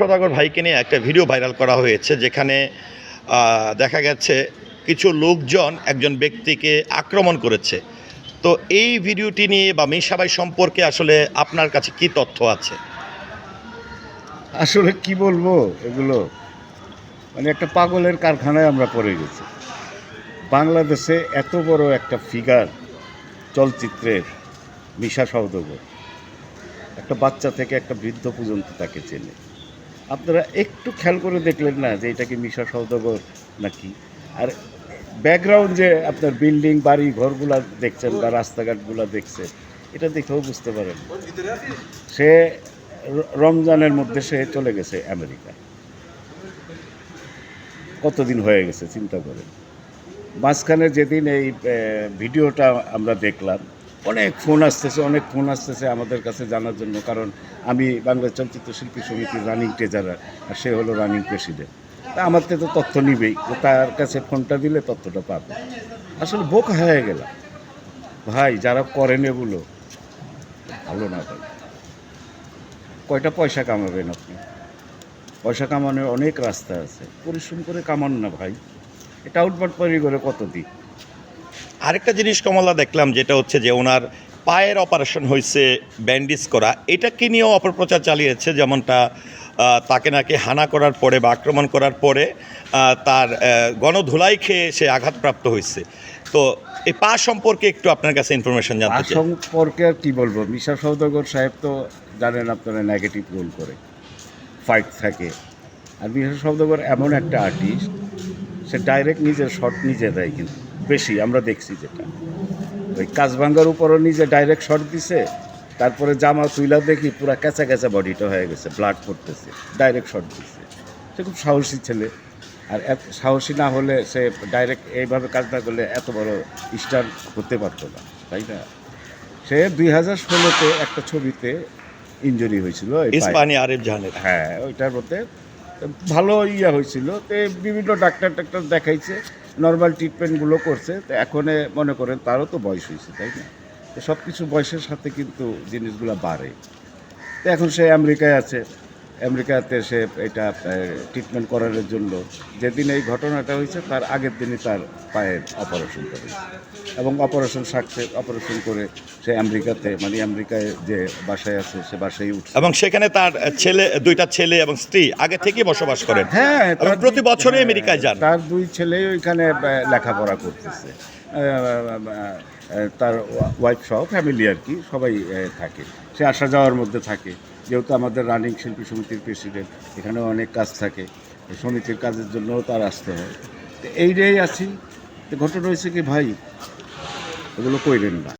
সদাগর ভাইকে নিয়ে একটা ভিডিও ভাইরাল করা হয়েছে, যেখানে দেখা গেছে কিছু লোকজন একজন ব্যক্তিকে আক্রমণ করেছে। তো এই ভিডিওটি নিয়ে বা মিশাবাই সম্পর্কে আসলে আপনার কাছে কি তথ্য আছে? আসলে কি বলব এগুলো? মানে একটা পাগলের কারখানায় আমরা পড়ে গেছি। বাংলাদেশে এত বড় একটা ফিগার চলচ্চিত্রের মিশা সৌদগর একটা বাচ্চা থেকে একটা বৃদ্ধ পর্যন্ত তাকে চেনে। আপনারা একটু খেয়াল করে দেখলেন না যে এটা কি মিশা সৌদগর নাকি? আর ব্যাকগ্রাউন্ড যে আপনার বিল্ডিং বাড়ি, ঘরগুলা দেখছেন বা রাস্তাঘাটগুলা দেখছেন, এটা দেখেও বুঝতে পারেন। সে রমজানের মধ্যে সে চলে গেছে আমেরিকা। কতদিন হয়ে গেছে, চিন্তা করেন। মাঝখানে যেদিন এই ভিডিওটা আমরা দেখলাম অনেক ফোন আসতেছে, অনেক ফোন আসতেছে আমাদের কাছে জানার জন্য, কারণ আমি বাংলা চলচ্চিত্র শিল্পী সমিতির রানিং ট্রেজারার আর সে হলো রানিং প্রেসিডেন্ট তা আমার তো তথ্য নিবেই তার কাছে ফোনটা দিলে তথ্যটা পাবে। আসলে বোকা হয়ে গেলাম। ভাই, যারা করেন এগুলো, ভালো না ভাই। কয়টা পয়সা কামাবেন আপনি? পয়সা কামানোর অনেক রাস্তা আছে। পরিশ্রম করে কামান না ভাই। এটা আউটবাট পারি করে কত দিন আরেকটা জিনিস কমলা দেখলাম যেটা হচ্ছে যে ওনার পায়ের অপারেশন হয়েছে ব্যান্ডেজ করা। এটাকে নিয়েও অপপ্রচার চালিয়েছে যেমনটা তাকে নাকি হানা করার পরে বা আক্রমণ করার পরে তার গণধুলাই খেয়ে সে আঘাতপ্রাপ্ত হয়েছে। তো এই পা সম্পর্কে একটু আপনার কাছে ইনফরমেশন জানতে চাই। সম্পর্কে আর কি বলব? মিশা সৌদাগর সাহেব তো জানেন আপনারা নেগেটিভ রোল করে ফাইট থাকে। আর মিশা সৌদাগর এমন একটা আর্টিস্ট সে ডাইরেক্ট নিজের শট নিজে দেয় কিন্তু। বেশি আমরা দেখছি যেটা। ওই কাজভাঙ্গার উপরও নিজে ডাইরেক্ট শট দিছে তারপরে জামা তুইলা দেখি পুরো ক্যাঁচা ক্যাঁচা বডিটা হয়ে গেছে ব্লাড পড়তেছে ডাইরেক্ট শট দিছে। সে খুব সাহসী ছেলে আর এত সাহসী না হলে সে ডাইরেক্ট এইভাবে কাজ না করলে এত বড় স্টার হতে পারতো না তাই না? সে দুই হাজার ষোলোতে একটা ছবিতে ইঞ্জুরি হয়েছিল হ্যাঁ ওইটার মধ্যে ভালো ইয়ে হয়েছিল। তো বিভিন্ন ডাক্তার টাক্তার দেখাইছে নর্মাল ট্রিটমেন্টগুলো করছে। তো এখনে মনে করেন তারও তো বয়স হয়েছে, তাই না? তো সব কিছু বয়সের সাথে কিন্তু জিনিসগুলো বাড়ে। তো এখন সে আমেরিকায় আছে। আমেরিকাতে সে এটা ট্রিটমেন্ট করানোর জন্য যেদিন এই ঘটনাটা হয়েছে তার আগের দিনই তার পায়ের অপারেশন করে এবং অপারেশন সাকসে অপারেশন করে সে আমেরিকাতে মানে আমেরিকায় যে বাসায় আছে সে বাসায় উঠছে। এবং সেখানে তার ছেলে দুইটা ছেলে এবং স্ত্রী আগে থেকেই বসবাস করেন। হ্যাঁ প্রতি দুই- বছরই হ্যাঁ, আমেরিকায় যান। তার দুই ছেলে ওইখানে লেখাপড়া করতেছে। তার ওয়াইফ সহ ফ্যামিলি আর কি সবাই থাকে। সে আসা যাওয়ার মধ্যে থাকে। যেহেতু আমাদের রানিং শিল্পী সমিতির প্রেসিডেন্ট এখানে অনেক কাজ থাকে। সমিতির কাজের জন্যও তার আসতে হয়। তো এইটাই আছি। ঘটনা হয়েছে কি, ভাই, এগুলো কইলেন না।